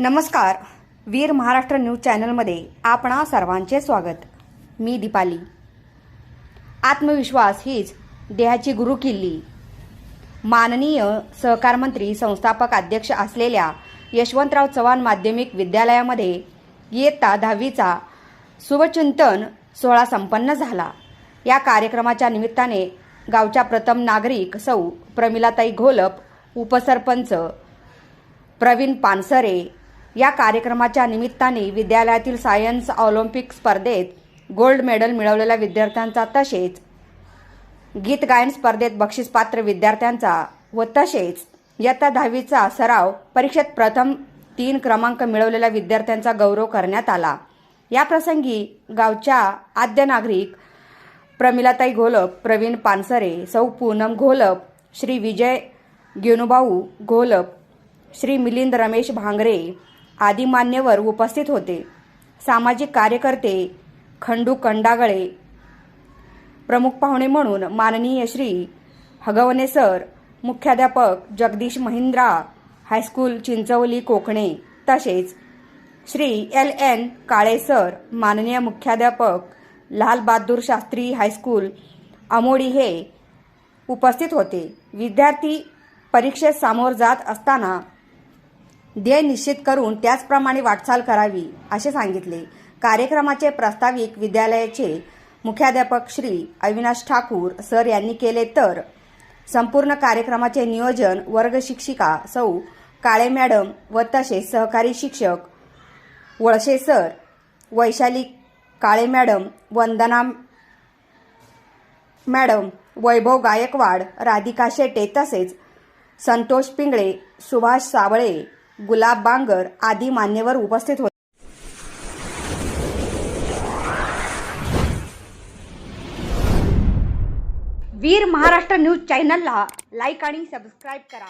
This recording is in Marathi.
नमस्कार. वीर महाराष्ट्र न्यूज चॅनलमध्ये आपणा सर्वांचे स्वागत. मी दीपाली. आत्मविश्वास हीच देहाची गुरु किल्ली माननीय सहकार मंत्री संस्थापक अध्यक्ष असलेल्या यशवंतराव चव्हाण माध्यमिक विद्यालयामध्ये इयत्ता दहावीचा शुभचिंतन सोहळा संपन्न झाला. या कार्यक्रमाच्या निमित्ताने गावच्या प्रथम नागरिक सौ प्रमिलाताई घोलप उपसरपंच प्रवीण पानसरे या कार्यक्रमाच्या निमित्ताने विद्यालयातील सायन्स ऑलिम्पिक स्पर्धेत गोल्ड मेडल मिळवलेल्या विद्यार्थ्यांचा तसेच गीत गायन स्पर्धेत बक्षीसपात्र विद्यार्थ्यांचा व तसेच इयत्ता दहावीचा सराव परीक्षेत प्रथम तीन क्रमांक मिळवलेल्या विद्यार्थ्यांचा गौरव करण्यात आला. या प्रसंगी गावच्या आद्य नागरिक प्रमिलाताई घोलप प्रवीण पानसरे सौ पूनम घोलप श्री विजय गेनुभाऊ घोलप श्री मिलिंद रमेश भांगरे आदी मान्यवर उपस्थित होते. सामाजिक कार्यकर्ते खंडू कंडागळे प्रमुख पाहुणे म्हणून माननीय श्री हगवणे सर मुख्याध्यापक जगदीश महिंद्रा हायस्कूल चिंचवली कोकणे तसेच Shri L N Kale sir माननीय मुख्याध्यापक लालबहादूर शास्त्री हायस्कूल आमोडी हे उपस्थित होते. विद्यार्थी परीक्षेत सामोर जात असताना ध्येय निश्चित करून त्याचप्रमाणे वाटचाल करावी असे सांगितले. कार्यक्रमाचे प्रास्ताविक विद्यालयाचे मुख्याध्यापक श्री अविनाश ठाकूर सर यांनी केले तर संपूर्ण कार्यक्रमाचे नियोजन वर्ग शिक्षिका सौ काळे मॅडम व तसेच सहकारी शिक्षक Walse sir Vaishali Kale madam Vandana madam Vaibhav Gaikwad Radhika Shete तसेच संतोष पिंगळे सुभाष सावळे गुलाब बांगर आदी मान्यवर उपस्थित होते. वीर महाराष्ट्र न्यूज चॅनलला लाईक आणि सबस्क्राईब करा.